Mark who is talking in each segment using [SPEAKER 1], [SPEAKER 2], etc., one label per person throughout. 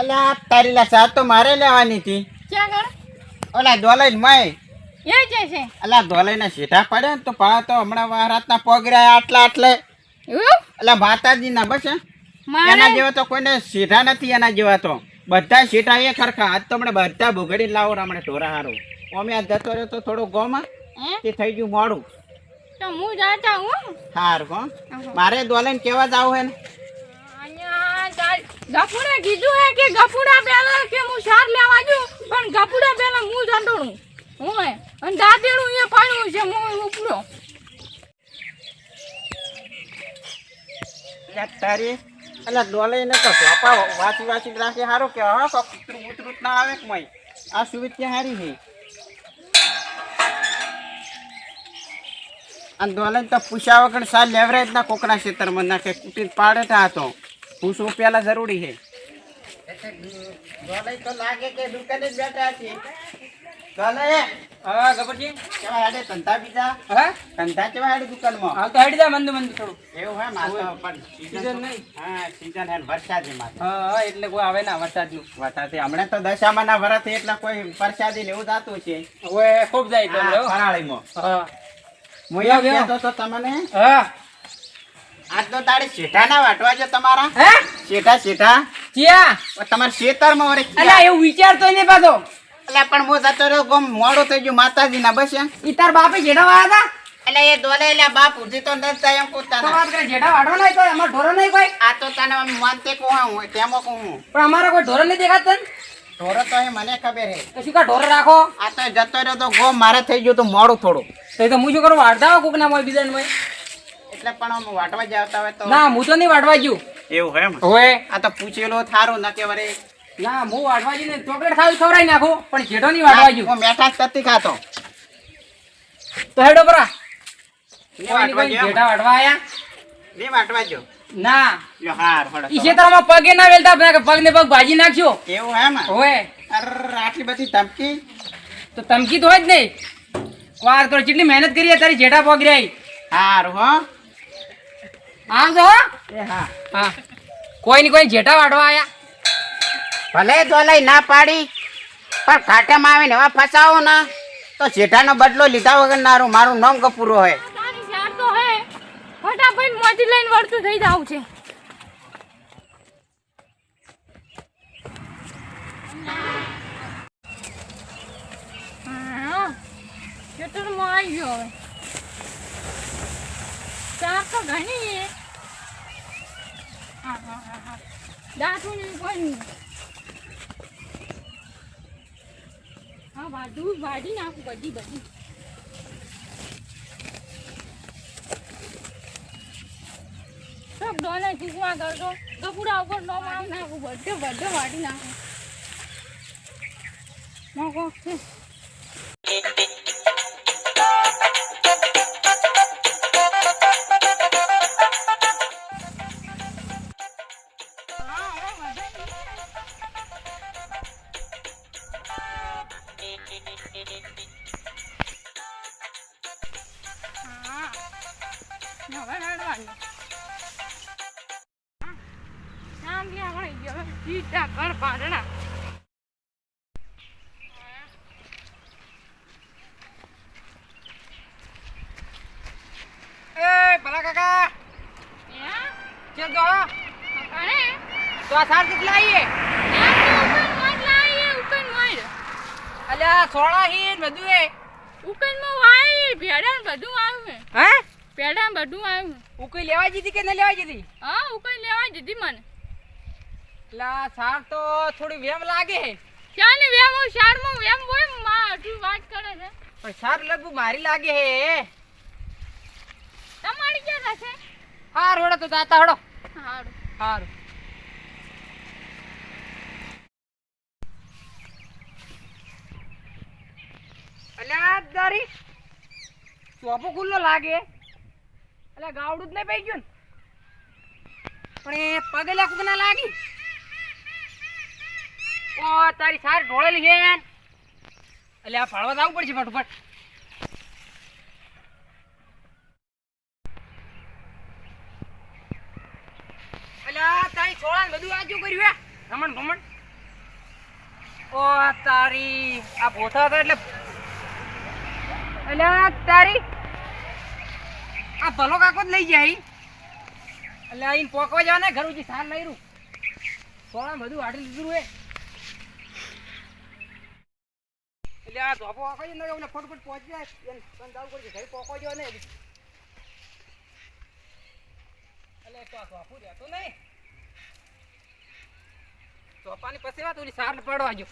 [SPEAKER 1] અલા તારી લા તો મારે લેવાની હતી.
[SPEAKER 2] ક્યાં આગળ?
[SPEAKER 1] ઓલા ધોલાઈ મય.
[SPEAKER 2] એ જે છે.
[SPEAKER 1] અલા ધોલાઈ ના સીધા પડે ને તો પા તો હમણાં વારાતના પોગરા આટલા આટલે. અલા માતાજી ના બસ એના જેવા તો કોઈને સીધા નથી એના જેવા તો. બધા સીધા એ ખરખા આજ તો હમણાં બધા ભોગડી લાવો હમણાં ઢોરા હારું. અમે આ જતો રહ્યો તો થોડું ગોમાં
[SPEAKER 2] એ
[SPEAKER 1] તે થઈ ગયું મોડું.
[SPEAKER 2] તો હું જાતા હું?
[SPEAKER 1] હાર હો. મારે દોલાઈને કેવા જાવ હે ને?
[SPEAKER 2] ગફુરે કીધું હે કે ગફુડા પેલા કે હું સાર લેવા જઉં પણ ગફુડા પેલા હું જંડોળું. હું હે? અને દાદેડું એ પાડ્યું છે, હું ઉપડો.
[SPEAKER 1] તારી? એટલે ડોલે એને તો ધોપા વાંચી વાંચી રાખે સારું કે હા તો કૂતરું ઉતરું ના આવે કે મય? આ સુવિધા હારી છે? અને ડોલે તો પૂછ્યા વગર સાલ લેવરેજ ના કોકના ખેતરમાં નાખે કૂટી પાડે તો. પૂછવું પેલા જરૂરી છે. તો લાગે કે દુકાને જ બેઠા છે દોલાઈ
[SPEAKER 3] હા ગબરજી
[SPEAKER 1] કેવા હેડે? ધંધા બીજા?
[SPEAKER 3] હા?
[SPEAKER 1] ધંધા કેવા હેડે દુકાનમાં?
[SPEAKER 3] હા તો હેડી જા મંદ મંદ થોડું.
[SPEAKER 1] એવું હે માતો પણ
[SPEAKER 3] season નહીં.
[SPEAKER 1] હા સીઝન હે વરસાદી માતો
[SPEAKER 3] હા એટલે કોઈ આવે ના વરસાદનું.
[SPEAKER 1] વરસાદી. હમણાં તો દશામાના વરસ છે એટલે કોઈ વરસાદી ને એવું જાતું છે.
[SPEAKER 3] હવે ખૂબ જાય તો.
[SPEAKER 1] ફરાળીમાં.
[SPEAKER 3] હા. વ્યો.
[SPEAKER 1] કહેતો તો તમને
[SPEAKER 3] હા.
[SPEAKER 1] આજ તો તારે શેઠા ના વાટવા છે તમારા?
[SPEAKER 3] હે?
[SPEAKER 1] શેઠા શેઠા?
[SPEAKER 3] ચિયા
[SPEAKER 1] તમારા શેતરમાં વરે
[SPEAKER 3] અલા એવું વિચારતો નહીં પાછો
[SPEAKER 1] એટલે પણ મો જતો રહ્યો ગમ મોડો થઈ ગયો માતાજી ના બસ.
[SPEAKER 3] ઈ તાર બાપે
[SPEAKER 1] એટલે એ દોલે એટલે બાપ ઉધી તો ન એમ
[SPEAKER 3] હતા વાત કરે જેઠા વાડો નહીં તો અમાર ઢોરો નહીં કોઈ?
[SPEAKER 1] આ તો તને આમ માનતે હું તેમાં હું.
[SPEAKER 3] પણ અમારો કોઈ ઢોરો નહીં દેખાત ને
[SPEAKER 1] ઢોરો તો મને ખબર હે.
[SPEAKER 3] તો શું કા ઢોરો રાખો?
[SPEAKER 1] આ તો જતો રહ્યો તો ગો મારે થઈ ગયો તો મોડું થોડું.
[SPEAKER 3] તો એ તો હું શું કરું વાળતા કોક ના હોય બીજા ને
[SPEAKER 1] એટલે પણ આમ વાટવા જ આવતા હોય તો
[SPEAKER 3] ના હું તો નહીં વાટવા ગયું.
[SPEAKER 1] એવું એમ?
[SPEAKER 3] હોય
[SPEAKER 1] આ તો પૂછેલો થારો ના કે વરે
[SPEAKER 3] ના હું વાટવા જઈને ચોકલેટ ખાવી ખવડાવી નાખું. પણ જેઠો નહીં વાટવા ગયું.
[SPEAKER 1] હું મેઠાશ નથી ખાતો.
[SPEAKER 3] તો હેડો
[SPEAKER 1] ગયો.
[SPEAKER 3] જેઠા વાટવા આયા.
[SPEAKER 1] ને વાટવા જો
[SPEAKER 3] ના.
[SPEAKER 1] લ્યો હાર હળો
[SPEAKER 3] ઈ ખેતરમાં પગે ના વેલતા પગ ને પગ ભાજી નાખ્યો
[SPEAKER 1] એવું એમ?
[SPEAKER 3] હોય
[SPEAKER 1] અર આટલી બધી ધમકી?
[SPEAKER 3] તો ધમકી તો હોય જ નહીં. વાર કરો કેટલી મહેનત કરી તારી જેઠા પગ રહી
[SPEAKER 1] હાર હો.
[SPEAKER 3] આમ તો?
[SPEAKER 1] એ હા.
[SPEAKER 3] હા. કોઈ ને કોઈ જેઠા વાઢવા આયા?
[SPEAKER 1] ભલે દોલાઈ ના પાડી પણ કાંટામાં આવીને હવે ફસાવો ને તો જેઠાનો બદલો લીધા વગર નારું મારું નામ કપૂરો હોય
[SPEAKER 2] ફટાફટ મોતી લઈને વળતું થઈ જાવ છે. હા, ખેતરમાં આવી ગયો હવે. ચાર તો ઘણી છે. હા હા હા હા દાંતું ને હા બધું વાઢી નાખું બધી બધી. સબ ડોલે ચૂકવા કરતો કપડા ઉપર નો મારી નાખું, બધે બધે વાટી નાખું. મોકો શાંતિ આપણે ગયો સીધા ઘર પાડણા
[SPEAKER 3] એ ભલા કાકા. ચલ તો હા. તો આ સાર કેટલા આવીએ અલ્યા સોળા હી ને બધું એ. હે.
[SPEAKER 2] પેડા બધું આવ્યું
[SPEAKER 3] ઉકઈ લેવા જીધી કે ન લેવા જીધી
[SPEAKER 2] હા ઉકઈ લેવા જીધી મને.
[SPEAKER 3] લા સાર તો થોડી વેમ લાગે. હે
[SPEAKER 2] ક્યાં વેમ? સાર શાળમાં વેમ હોયમાં હજુ વાત કરે છે.
[SPEAKER 3] પણ સાર લગભગ મારી લાગે હે.
[SPEAKER 2] તમારી ક્યાં થશે
[SPEAKER 3] હાર હોડો તો જાતા હોડો.
[SPEAKER 2] હાર.
[SPEAKER 3] હાર. અલ્યા દારી ચોપો ખુલ્લો લાગે. અલ્યા ગાવડું જ નહીં પૈ ગયું ને. પણ એ પગેલા કુક ના લાગી? ઓ, તારી સારી ઢોળેલી છે આ ફાળવા જવું પડશે ફટફટ. અલ્યા, તારી છોળા બધું આજુ કર્યું હે? રમણ ભમણ ઓ, તારી, આ હતા એટલે અલ્યા, તારી આ ભલો કાકો જ લઈ જાય. એટલે અહીં પોકવા જવા ને ઘર ઉજી સાર લઈ રૂ. સોળા બધું વાટી લીધું હે. એટલે આ ધોપો આખો જ નડે ફટફટ પહોંચી જાય. એને જાવું પડશે ઘરે પોકવા જવા ને તો આ ધોપું રહેતું નહીં. પછી વાત, ઓલી સાર પડવા જો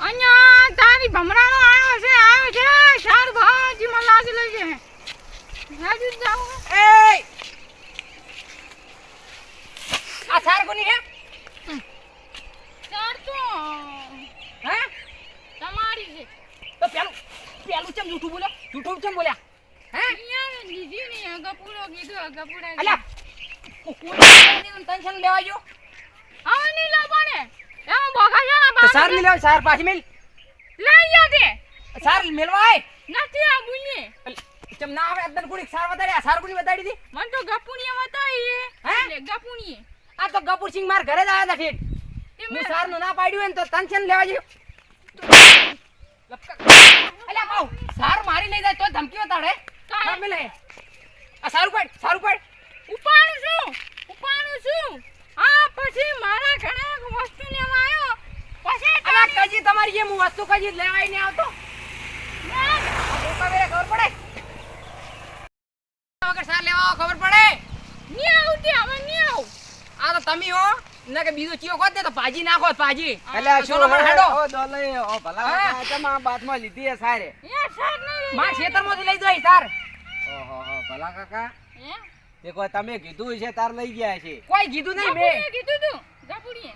[SPEAKER 2] અહીંયા તારી ભમરાનો આવ્યો છે આવ્યો છે શાર ભાજી માં લાગેલો છે રાજુ જાવ
[SPEAKER 3] એ આ સાર કોની હે?
[SPEAKER 2] શાર તો
[SPEAKER 3] હે?
[SPEAKER 2] તમારી છે.
[SPEAKER 3] તો પેલું પેલું ચમ જૂઠું બોલ્યો? જૂઠું ચમ બોલ્યા? હે?
[SPEAKER 2] અહીંયા લીધી નહીં ગપુડો કીધું ગપુડા
[SPEAKER 3] અલા કોઈ ટેન્શન લેવા જો
[SPEAKER 2] હવે નહીં લાવવાને એમાં બોખા છે ને
[SPEAKER 3] તો સારની લેવા સાર પાછી મેલ.
[SPEAKER 2] લઈ જા દે
[SPEAKER 3] સાર મેલવાય
[SPEAKER 2] નથી આ બુની
[SPEAKER 3] ચમ ના આવે અદન ગુડી સાર વધારે સાર ગુડી વધારી દી
[SPEAKER 2] મન તો ગપુણીએ બતાવી
[SPEAKER 3] હે?
[SPEAKER 2] ગપુણીએ.
[SPEAKER 3] આ તો કપૂર સિંહ માર ઘરે જ આવ્યા
[SPEAKER 2] તે
[SPEAKER 3] હું સારનું ના પાડ્યું હોય ને તો ટેન્શન લેવા જો અલ્યા પાઉ સાર મારી લઈ જાય તો ધમકી
[SPEAKER 2] વતાડે
[SPEAKER 3] કામ લે. આ સારું પડ સારું પડ.
[SPEAKER 2] ઉપાડું છું ઉપાડું છું. હા પછી મારા ઘરે એક વસ્તુ લેવા આવ્યો. પછી
[SPEAKER 3] અલા કજી તમારી જે હું વસ્તુ કજી લેવાય નહીં આવતો. ખબર પડે. વગર સાર લેવા ખબર પડે.
[SPEAKER 2] નહીં આવતી હવે નહીં આવું.
[SPEAKER 3] આ તો તમે હો? ના કે બીજો ચિયો કોત ને તો ભાજી નાખો ભાજી
[SPEAKER 4] એટલે શું
[SPEAKER 3] સોનો હેડો.
[SPEAKER 4] ઓ દોલઈ, ઓ ભલા આ માં ચમમાં લીધી હે સારે.
[SPEAKER 2] એ સાર નહીં
[SPEAKER 3] માં ખેતરમાં લઈ જાય સાર.
[SPEAKER 4] ઓહો હો, ભલા કાકા.
[SPEAKER 2] હે?
[SPEAKER 4] તે કોઈ તમે કીધું છે તાર લઈ ગયા છે.
[SPEAKER 3] કોઈ કીધું નહીં મેં
[SPEAKER 2] ગપુડીએ કીધું તું. ગપુડીએ.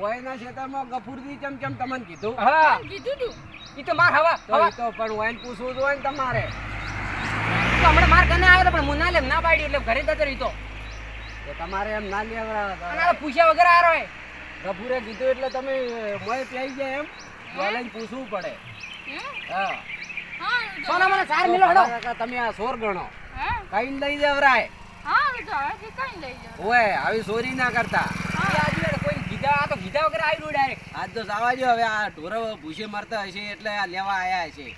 [SPEAKER 4] વયના ખેતરમાં ગફુરજી તમને કીધું?
[SPEAKER 3] હા.
[SPEAKER 2] કીધું તું?
[SPEAKER 3] ઈ તો માર હવા હવા.
[SPEAKER 4] તો પણ વયન પૂછવું જોઈએ તમારે.
[SPEAKER 3] તો હમણાં માર કને આવ્યો પણ હું ના લેમ ના પાડ્યું એટલે ઘરે જતો
[SPEAKER 4] તો તમારે એમ ના
[SPEAKER 3] લેવડાવતા પૂછ્યા વગર આરો
[SPEAKER 4] ગભુરે કીધું એટલે તમે મોય પ્યાઈ જાય એમ? બોલાઈને પૂછવું પડે.
[SPEAKER 2] હા?
[SPEAKER 3] સોના મને મિલો હડો.
[SPEAKER 4] તમે આ સોર ગણો. કઈ લઈ દેવરાય
[SPEAKER 2] હા એ તો હજી કઈ લઈ જાઓ
[SPEAKER 4] ઓય આવી ચોરી ના કરતા.
[SPEAKER 3] કોઈ કીધા આ તો કીધા વગર આવ્યું ડાયરેક્ટ.
[SPEAKER 4] આજ તો જવા જો હવે આ ઢોરો ભૂસે મરતા હશે એટલે આ લેવા આયા હશે.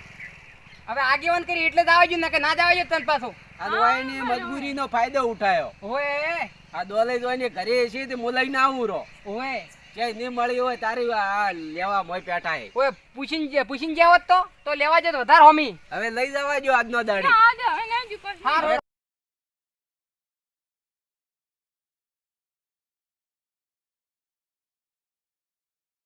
[SPEAKER 3] હવે આગેવાન કરી એટલે જ આવજો ને કે ના જ આવજો તને પાછો.
[SPEAKER 4] આ દવાઈની મજબૂરીનો ફાયદો ઉઠાયો.
[SPEAKER 3] ઓએ
[SPEAKER 4] આ દોલે જોઈને ઘરે છે તે હું લઈને આવું રો
[SPEAKER 3] ઓએ
[SPEAKER 4] ક્યાંય ને મળી હોય તારી આ લેવા મોય પેઠા હે.
[SPEAKER 3] પૂછીન પૂછીને જે- પૂછીને જ્યાં હોત તો તો લેવા જતો વધારે હોમી.
[SPEAKER 4] હવે લઈ જવા જો આજનો દાડી.
[SPEAKER 2] હા હવે લઈ જ
[SPEAKER 3] હારું